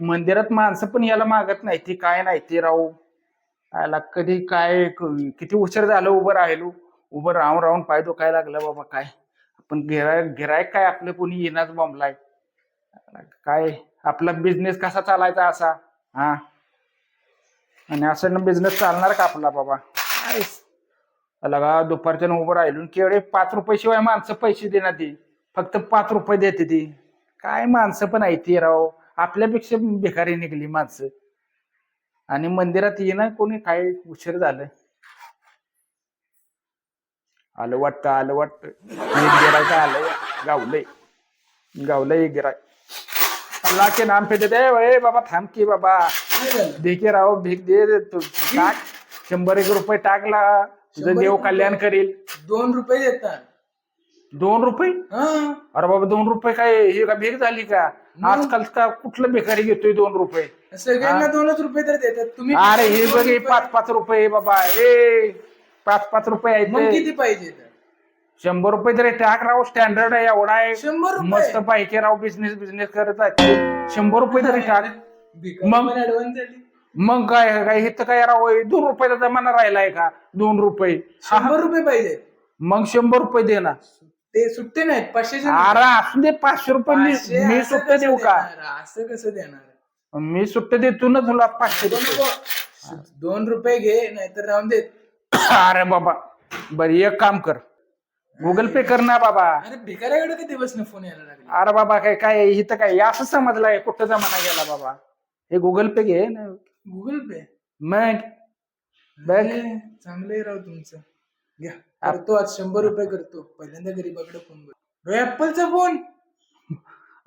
मंदिरात माणसं पण याला मागत नाही. ती काय नाही ते राहू. आयला कधी काय क- किती उशीर झालं उभं राहिलो. उभं राहून राहून पाय दुखायला लागलं बाबा काय. पण गिरायक गिरायक काय आपलं कोणी येणार बॉम्बलाय काय आपला बिझनेस कसा चालायचा असा? हा? आणि असं बिझनेस चालणार का आपला बाबा? काय लगा दुपारच्या उभं राहिलो केवढे पाच रुपये शिवाय माणसं पैसे देणार ती. फक्त पाच रुपये देते ती. काय माणसं पण आहे ती राव. आपल्यापेक्षा भिकारी निघली माणसं. आणि मंदिरात येणार कोणी काय उशीर झालं आलं वाटतं आलं वाटतं. गिरायक आलंय गावलंय. गावलंय गिराय. अल्लाह के नाम पे देते ए बाबा थांब की बाबा. काय झालं? दे की राव भीक दे दे तू. टाक. शंभर एक रुपये टाकला. तुझं देव कल्याण? करील. दोन रुपये देतात. दोन रुपये? हा. अरे बाबा दोन रुपये काय हे का भीक झाली का? आजकाल का कुठलं भिकारी घेतोय दोन रुपये? सगळ्यांना. दोनच रुपये तर देतात. तुम्ही अरे हे बघ हे पाच पाच रुपये बाबा. ए पाच पाच रुपये मग आहेत किती पाहिजे तर? शंभर रुपये तरी टाक राव स्टँडर्ड आहे एवढा आहे. शंभर रुपये? मस्त पाहिजे राव बिझनेस बिझनेस करत आहे. शंभर रुपये तरी टाक. भिकारी मग? पण advance झाली. मग काय काय हे तर काय राव हे दोन रुपयाचा जमाना राहिलाय का? दोन रुपये. हा, शंभर रुपये पाहिजे. मग शंभर रुपये दे ना. ते सुट्टे नाहीत पाचशेचे अरे असू दे पाचशे रुपये मी पाचशे मी असं सुट्ट कसं देऊ का? देणार? असं कसं देणार? मी सुट्ट देतो ना तुला पाचशे नको, रुपये. नको. दोन रुपये घे नाहीतर राहून देत. अरे बाबा बर एक काम कर. गुगल पे कर ना बाबा. अरे भिकाऱ्याकडे किती बसणं फोन यायला लागले? अरे बाबा काय काय इथं काय असं समजलंय कुठं जमाना गेला बाबा. हे गुगल पे घे. ना गुगल पे मग बघ. चांगलं आहे राव तुमचं. घ्या. करतो आज शंभर रुपये करतो. पहिल्यांदा गरीबाकडे फोन करतो ऍपलचा फोन.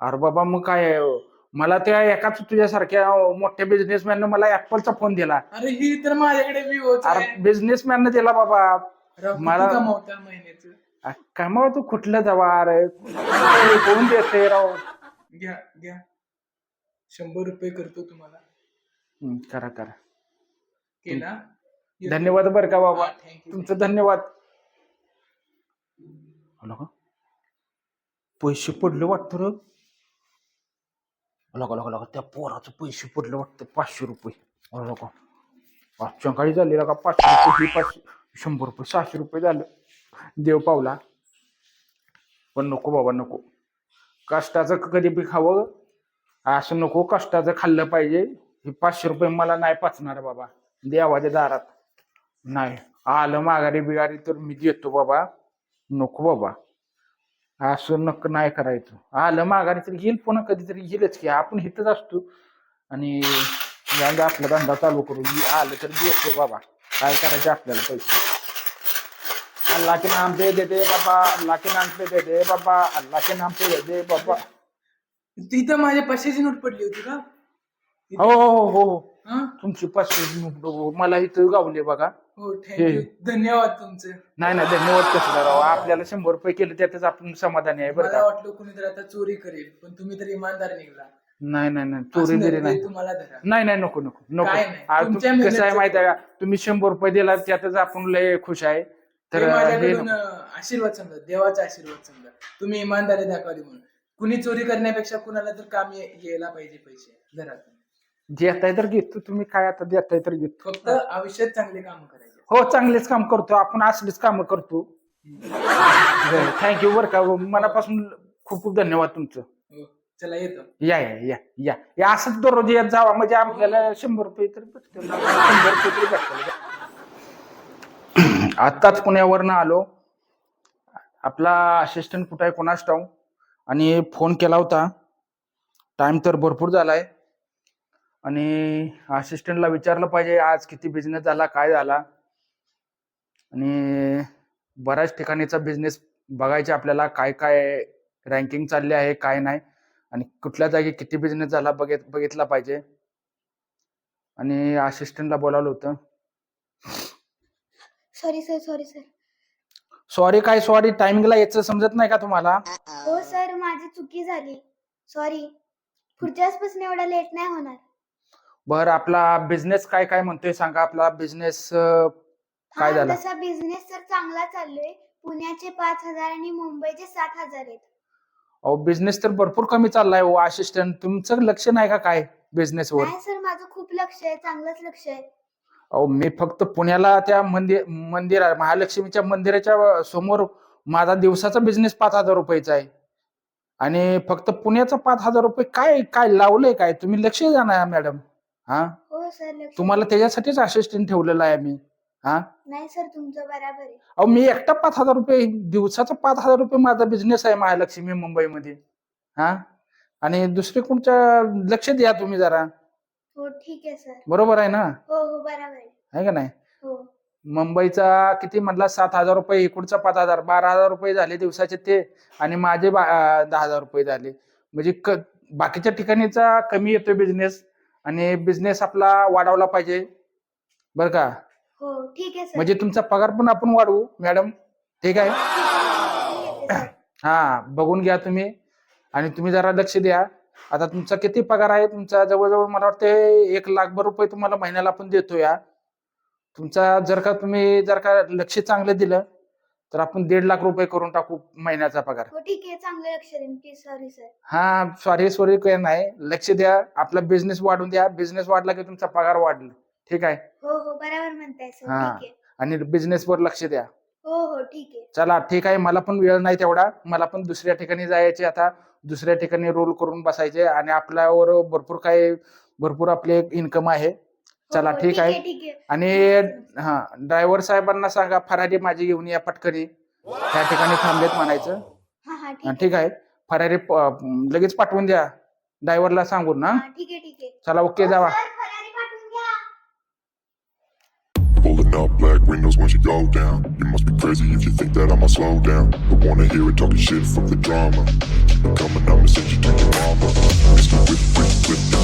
अरे बाबा मग काय आहे, मला त्या एकाच तुझ्यासारख्या मोठ्या बिझनेसमॅन मला ऍपलचा फोन दिला. अरे ही तर माझ्याकडे अरे आहे. बिझनेसमॅन दिला बाबा. मला- कमावता महिन्याचं. अ, तू कुठलं जवा? अरे कोण देते राव? घ्या घ्या. शंभर रुपये करतो तुम्हाला. हं, करा करा. केला? धन्यवाद बरं का बाबा. थँक्यू तुमचं धन्यवाद? पैसे पडले वाटतं र. लगा लगा लगा त्या पोराचं पैसे पडले वाटतं पाचशे रुपये. पाचशे काही झाले का? पाचशे रुपये पाचशे शंभर रुपये सहाशे रुपये झालं. देव पावला. पण नको बाबा नको. कष्टाचं कधी बी खावं असं नको कष्टाचं खाल्लं पाहिजे. हे पाचशे रुपये मला नाही पाचणार बाबा. देवाच्या दारात. नाही. आलं माघारी बिगारी तर मी देतो बाबा. नको बाबा. असं नक नाही करायचं. आलं माघारी तर येईल पुन्हा कधीतरी येईलच की. आपण इथंच असतो. आणि आपला धंदा चालू करू. आलं तर देतो बाबा. काय करायचं आपल्याला पैसे? अल्लाह के नाम पे दे दे बाबा. अल्लाह के नाम पे दे दे बाबा. अल्लाह के नाम पे दे दे बाबा. तिथं माझ्या पाचशेची नोट पडली होती का? हो हो हो हो. हा? तुमची पाचशे मला इथं गावले बघा. हो थँक्यू धन्यवाद तुमचं. नाही नाही धन्यवाद कसं राव आपल्याला शंभर रुपये केले त्यातच आपण समाधानी आहे बरं मला का? वाटलं कोणीतरी आता चोरी करेल पण तुम्ही तर इमानदार निघला. नाही नाही नाही चोरी असं बिरी नाही, तुम्हाला धरा. नाही नाही नको नको नको. काय नाही, आ, तू- तुमच्या कसं आहे मेहनतचं माहिती आहे का? तुम्ही शंभर रुपये दिला त्यातच आपण लय खुश आहे. तर तर हे माझ्याकडून नको. अं, आशीर्वाद समजा देवाचा आशीर्वाद समजा. तुम्ही इमानदारी दाखवली म्हणून. कुणी चोरी करण्यापेक्षा कुणाला तर काम ये- यायला पाहिजे पैसे धरा तुम्ही. देताय तर घेतो. तुम्ही काय आता देताय तर घेतो. फक्त आयुष्यात चांगले काम करायचे. हो चांगलेच काम करतो. आपण असलीच काम करतो. थँक्यू बरं का मनापासून खूप खूप धन्यवाद तुमचं. हो, चला येतो. या या या या. या असंच दररोज येत जावा. म्हणजे आपल्याला शंभर रुपये तरी भेटतील. शंभर रुपये तरी भेटतील. आत्ताच पुण्यावरनं आलो. आपला असिस्टंट कुठं आहे? कोणास ठाऊ आणि फोन केला होता. टाइम तर भरपूर झालाय. आणि असिस्टंटला विचारलं पाहिजे आज किती बिझनेस झाला काय झाला? आणि बऱ्याच ठिकाणीचा बिझनेस बघायचे आपल्याला काय काय रँकिंग चालली आहे काय नाही. आणि कुठल्या जागी किती बिझनेस झाला बघित बघितला पाहिजे. आणि असिस्टंटला बोलावलं होतं. Sorry sir sorry sir sorry काय सॉरी टायमिंगला यायचं समजत नाही का तुम्हाला? हो सर माझी चुकी झाली. सॉरी पुढच्या वेळेसपासून एवढा लेट नाही होणार. बरं आपला बिझनेस काय काय म्हणतोय सांगा आपला बिझनेस काय हा झालं? तसा बिझनेस तर चांगला चाललोय. पुण्याचे पाच हजार आणि मुंबईचे सात हजार आहेत. अहो बिझनेस तर भरपूर कमी चाललाय हो असिस्टंट तुमचं लक्ष नाही का काय बिझनेसवर नाही सर माझं खूप लक्ष आहे चांगलंच लक्ष आहे. अहो मी फक्त पुण्याला त्या मंदिर मंदिर महालक्ष्मीच्या मंदिराच्या समोर माझा दिवसाचा बिझनेस पाच हजार रुपयाचा आहे. आणि फक्त पुण्याचा पाच हजार रुपये काय काय लावलंय काय? तुम्ही लक्ष द्या ना मॅडम. हा? हो सर लक्ष तुम्हाला त्याच्यासाठीच असिस्टंट ठेवलेला आहे मी. हा? नाही सर तुमचं बराबर आहे. अहो मी एकटा पाच हजार रुपये दिवसाचा पाच हजार रुपये माझा बिझनेस आहे महालक्ष्मी मुंबईमध्ये. हा? आणि दुसरे कोणच्या लक्ष द्या तुम्ही जरा. हो ठीक आहे सर. बरोबर आहे ना? हो हो बराबर आहे. आहे का नाही? हो. मुंबईचा किती म्हणला? सात हजार रुपये इकडचा पाच हजार बारा हजार रुपये झाले दिवसाचे ते आणि माझे बा- अं, दहा हजार रुपये झाले. म्हणजे क बाकीच्या ठिकाणीचा कमी येतोय बिझनेस आणि बिझनेस आपला वाढवला पाहिजे. बरं का? हो ठीक आहे सर म्हणजे तुमचा पगार पण आपण वाढवू मॅडम ठीक आहे. हा बघून घ्या तुम्ही. आणि तुम्ही जरा लक्ष द्या. आता तुमचा किती पगार आहे? तुमचा जवळजवळ मला वाटतं एक लाखभर रुपये तुम्हाला महिन्याला आपण देतो या तुमचा जर का तुम्ही जर का लक्ष चांगलं दिलं तर आपण दीड लाख रुपये करून टाकू महिन्याचा पगार. हो ठीक आहे. चांगलं लक्ष देईन. प्लीज सॉरी सर हा सॉरी सॉरी काय नाही. लक्ष द्या. आपला बिझनेस वाढून द्या. बिझनेस वाढला की तुमचा पगार वाढला. ठीक आहे? हो हो. बरोबर म्हणताय सर हा. ठीक आहे. आणि बिझनेसवर लक्ष द्या. हो हो. ठीक आहे. चला ठीक आहे. मला पण वेळ नाही तेवढा. मला पण दुसऱ्या ठिकाणी जायचे आता. दुसऱ्या ठिकाणी रोल करून बसायचे आणि आपल्यावर भरपूर काही भरपूर आपले इन्कम आहे. चला हो, ठीक आहे ठीक आहे आणि हा ड्रायव्हर साहेबांना सांगा फरारी माझी घेऊन या पटकनी त्या ठिकाणी थांबलेत म्हणायचं हा हा ठीक हा, आहे ठीक आहे फरारी प- लगेच पाठवून द्या ड्रायव्हरला सांगून ना हा, ठीक आहे ठीक आहे चला ओके जावा सर, फरारी पाठवून घ्या Pulling up black windows once you go down. You must be crazy if you think that I'ma slow down. Don't wanna hear it talking shit from the drama. Keep it coming, I'ma send you to your mama. Mr. Whip, whip, whip,